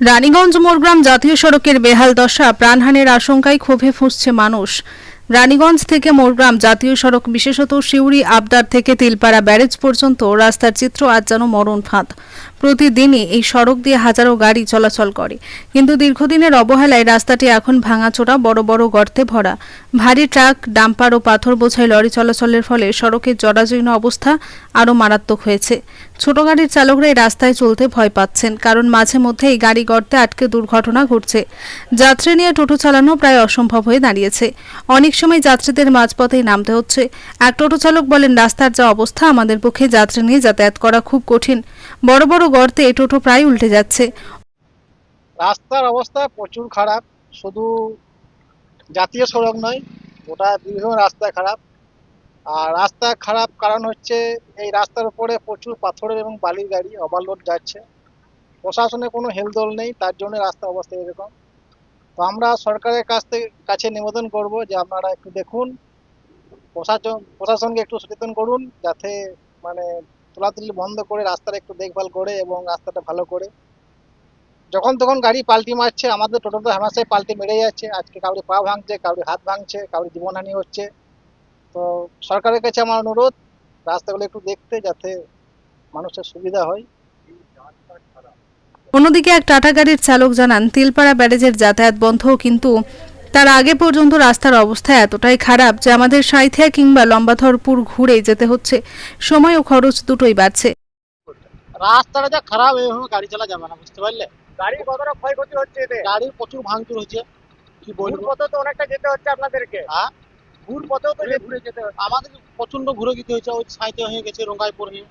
রানীগঞ্জ মোরগ্রাম জাতীয় সড়কের বেহাল দশা প্রাণহানির আশঙ্কায় ক্ষোভে ফুঁসছে মানুষ। রানীগঞ্জ থেকে মোরগ্রাম জাতীয় সড়ক, বিশেষত শিউরি আবদার থেকে তিলপাড়া ব্যারেজ পর্যন্ত রাস্তার চিত্র আজ যেন মরণ ফাঁদ। প্রতিদিনই এই সড়ক দিয়ে হাজারো গাড়ি চলাচল করে। কিন্তু দীর্ঘদিনের অবহেলায় রাস্তাটি এখন ভাঙাচোরা, বড় বড় গর্তে ভরা। ভারী ট্রাক, ডাম্পার ও পাথর বোঝাই লরি চলাচলের ফলে সড়কের জরাজীর্ণ অবস্থা আরও মারাত্মক হয়েছে। ছোট গাড়ির চালকরা এই রাস্তায় চলতে ভয় পাচ্ছেন, কারণ মাঝে মধ্যে এই গাড়ি গর্তে আটকে দুর্ঘটনা ঘটছে। যাত্রী নিয়ে টোটো চালানো প্রায় অসম্ভব হয়ে দাঁড়িয়েছে। অনেক সময় যাত্রীদের মাঝপথেই নামতে হচ্ছে। এক টোটো চালক বলেন, রাস্তার যা অবস্থা আমাদের পক্ষে যাত্রী নিয়ে যাতায়াত করা খুব কঠিন। বড় বড় গর্তে এই টোটো প্রায় উল্টে যাচ্ছে। রাস্তার অবস্থা প্রচুর খারাপ। শুধু জাতীয় সড়ক নয় ওটা বিভিন্ন রাস্তা খারাপ। আর রাস্তা খারাপ কারণ হচ্ছে, এই রাস্তার উপরে প্রচুর পাথরের এবং বালির গাড়ি ওভারলোড যাচ্ছে। প্রশাসনে কোনো হেলদোল নেই, তার জন্য রাস্তার অবস্থা এরকম। তো আমরা সরকারের কাছ থেকে, কাছে নিবেদন করব যে আপনারা একটু দেখুন, প্রশাসন, প্রশাসনকে একটু সচেতন করুন, যাতে মানে তোলাতুলি বন্ধ করে রাস্তাটা একটু দেখভাল করে এবং রাস্তাটা ভালো করে। যখন তখন গাড়ি পাল্টি মারছে, আমাদের টোটো তো হামেশাই পাল্টি মেরে যাচ্ছে। আজকে কাউরি পা ভাঙছে, কাউরি হাত ভাঙছে, কাউরি জীবনহানি হচ্ছে। তো সরকারের কাছে আমার অনুরোধ, রাস্তাগুলো একটু দেখতে যাতে মানুষের সুবিধা হয়। অন্যদিকে এক টাটা গাড়ির চালক জানান তিলপাড়া ব্যারেজের যাতায়াত বন্ধ কিন্তু তার আগে পর্যন্ত রাস্তার অবস্থা এতটাই খারাপ যে আমাদের সাঁইথিয়া কিংবা লম্বাধরপুর ঘুরে যেতে হচ্ছে। সময় ও খরচ দুটোই বাড়ছে। রাস্তাটা যা খারাপ এইভাবে গাড়ি চালা যাবে না বুঝতে পারলে? গাড়ি কতটা ক্ষয়ক্ষতি হচ্ছে এতে? গাড়ির প্রচুর ভাঙচুর হচ্ছে কি বলব? পথে তো অনেকটা যেতে হচ্ছে আপনাদেরকে। হ্যাঁ? ঘুর পথেও তো ঘুরে যেতে হচ্ছে। আমাদের প্রচণ্ড ঘুরে যেতে হয়েছে ওই সাইতে হয়ে গেছে রঙ্গাইপুর হয়ে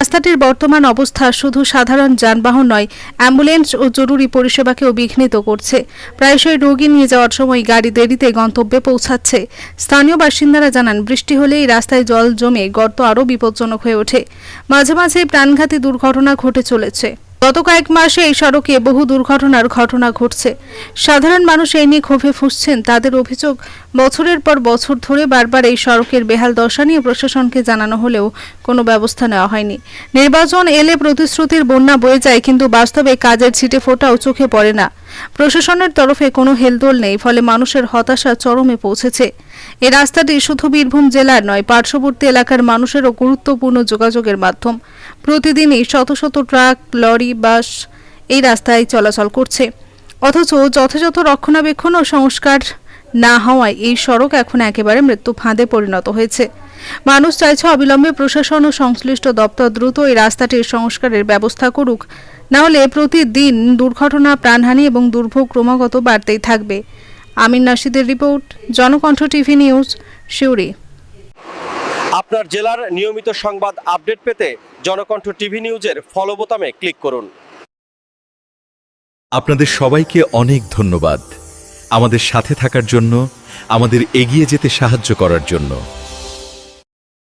রাস্তাটির বর্তমান অবস্থা শুধু সাধারণ যানবাহন নয়, অ্যাম্বুলেন্স ও জরুরি পরিষেবাকেও বিঘ্নিত করছে। প্রায়শই রোগী নিয়ে যাওয়ার সময় গাড়ি দেরিতে গন্তব্যে পৌঁছাচ্ছে। স্থানীয় বাসিন্দারা জানান, বৃষ্টি হলেই রাস্তায় জল জমে গর্ত আরও বিপজ্জনক হয়ে ওঠে। মাঝে মাঝে প্রাণঘাতী দুর্ঘটনা ঘটে চলেছে। গত কয়েক মাসে এই সড়কে বহু দুর্ঘটনার ঘটনা ঘটছে। সাধারণ মানুষ এই নিয়ে ক্ষোভে ফুঁসছেন, তাদের অভিযোগ বছরের পর বছর ধরে বারবার এই সড়কের বেহাল দশা নিয়ে প্রশাসনকে জানানো হলেও কোনো ব্যবস্থা নেওয়া হয়নি। নির্বাচন এলে প্রতিশ্রুতির বন্যা বয়ে যায়, কিন্তু বাস্তবে কাজের ছিটে ফোটাও চোখে পড়ে না। প্রশাসনের তরফে কোনো হেলদোল নেই, ফলে মানুষের হতাশা চরমে পৌঁছেছে। এ রাস্তাটি শুধু বীরভূম জেলার নয়, পার্শ্ববর্তী এলাকার মানুষেরও গুরুত্বপূর্ণ যোগাযোগের মাধ্যম। প্রতিদিনই শত শত ট্রাক, লরি, বাস এই রাস্তায় চলাচল করছে। অথচ যথাযথ রক্ষণাবেক্ষণ ও সংস্কার না হওয়ায় এই সড়ক এখন একেবারে মৃত্যু ফাঁদে পরিণত হয়েছে। মানুষ চাইছে অবিলম্বে প্রশাসন ও সংশ্লিষ্ট দপ্তর দ্রুত এই রাস্তাটির সংস্কারের ব্যবস্থা করুক নাহলে প্রতিদিন দুর্ঘটনা প্রাণহানি এবং দুর্ভোগ ক্রমাগত বাড়তেই থাকবে। Amin নাশিদের report Janakantha TV news Siuri. আপনার জেলার নিয়মিত সংবাদ আপডেট পেতে জনকণ্ঠ টিভি নিউজের ফলো বোতামে ক্লিক করুন। আপনাদের সবাইকে অনেক ধন্যবাদ। আমাদের সাথে থাকার জন্য আমাদের এগিয়ে যেতে সাহায্য করার জন্য।